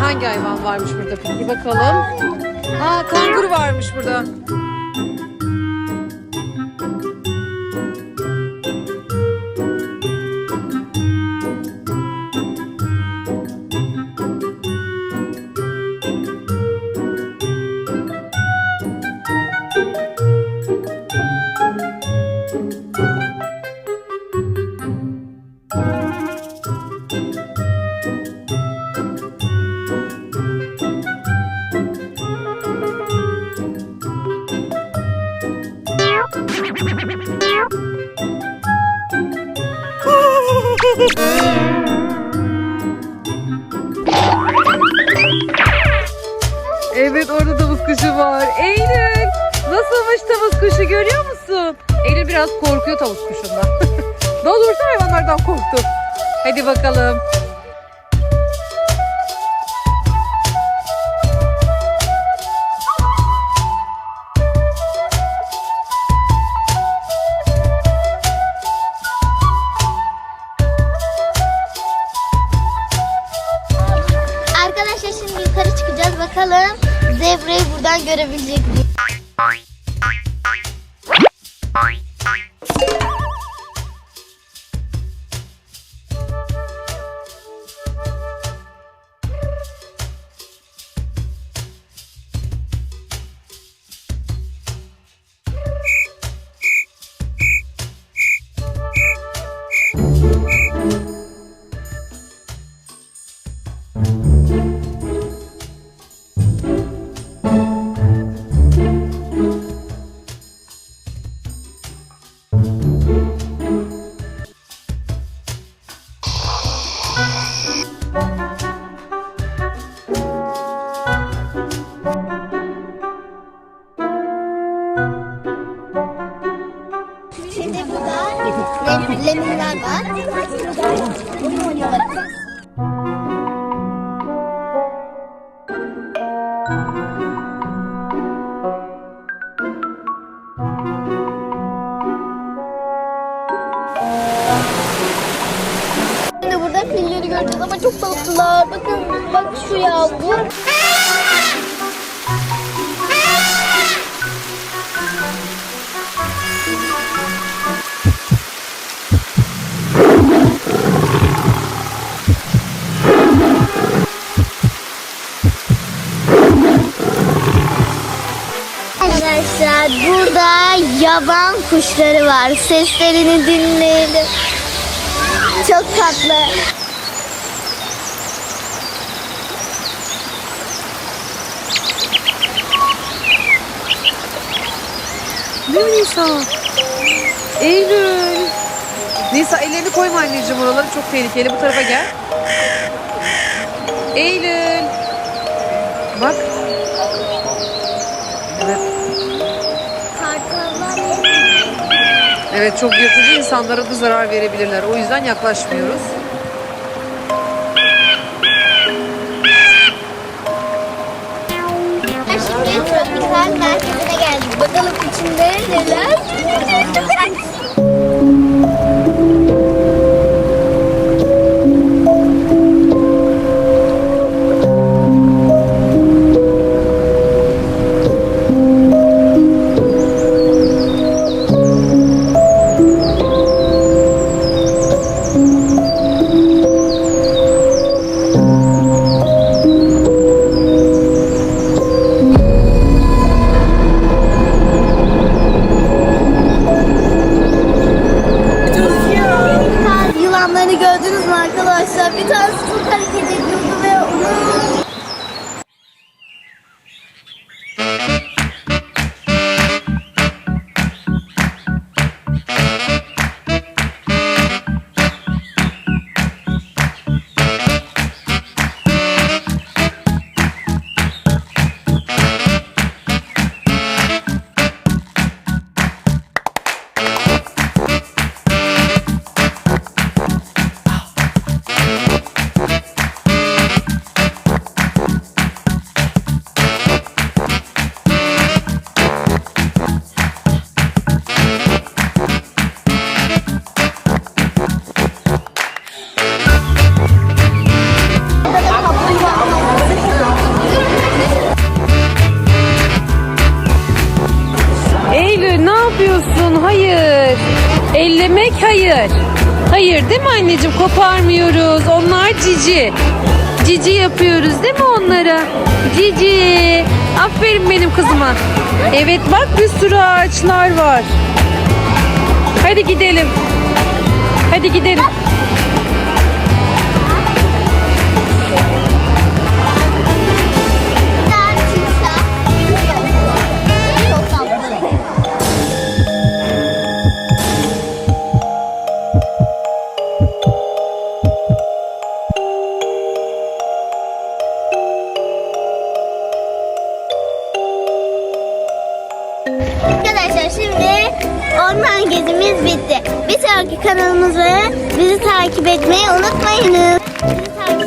Hangi hayvan varmış burada? Bir bakalım. Aa kanguru varmış burada. Kuşu var. Eylül nasılmış tavus kuşu görüyor musun? Eylül biraz korkuyor tavus kuşundan. Daha doğrusu hayvanlardan korktu. Hadi bakalım. Buradan görebilecek miyiz? Şimdi burada filleri göreceğiz ama çok tatlılar. Bakın bak şu yavru. Burada yaban kuşları var. Seslerini dinleyelim. Çok tatlı. Değil mi Nisa? Eylül. Nisa ellerini koyma anneciğim oraları çok tehlikeli. Bu tarafa gel. Eylül. Evet çok yırtıcı insanlara da zarar verebilirler. O yüzden yaklaşmıyoruz. Şimdi tropikal merkezine geldik. Bakalım içinde neler? Bir tanesi çok hareket ediyordu ve onu yapıyorsun? Hayır. Ellemek hayır. Hayır değil mi anneciğim? Koparmıyoruz. Onlar cici. Cici yapıyoruz değil mi onlara? Cici. Aferin benim kızıma. Evet bak bir sürü ağaçlar var. Hadi gidelim. Hadi gidelim. Kanalımızı bizi takip etmeyi unutmayınız. Bizi takip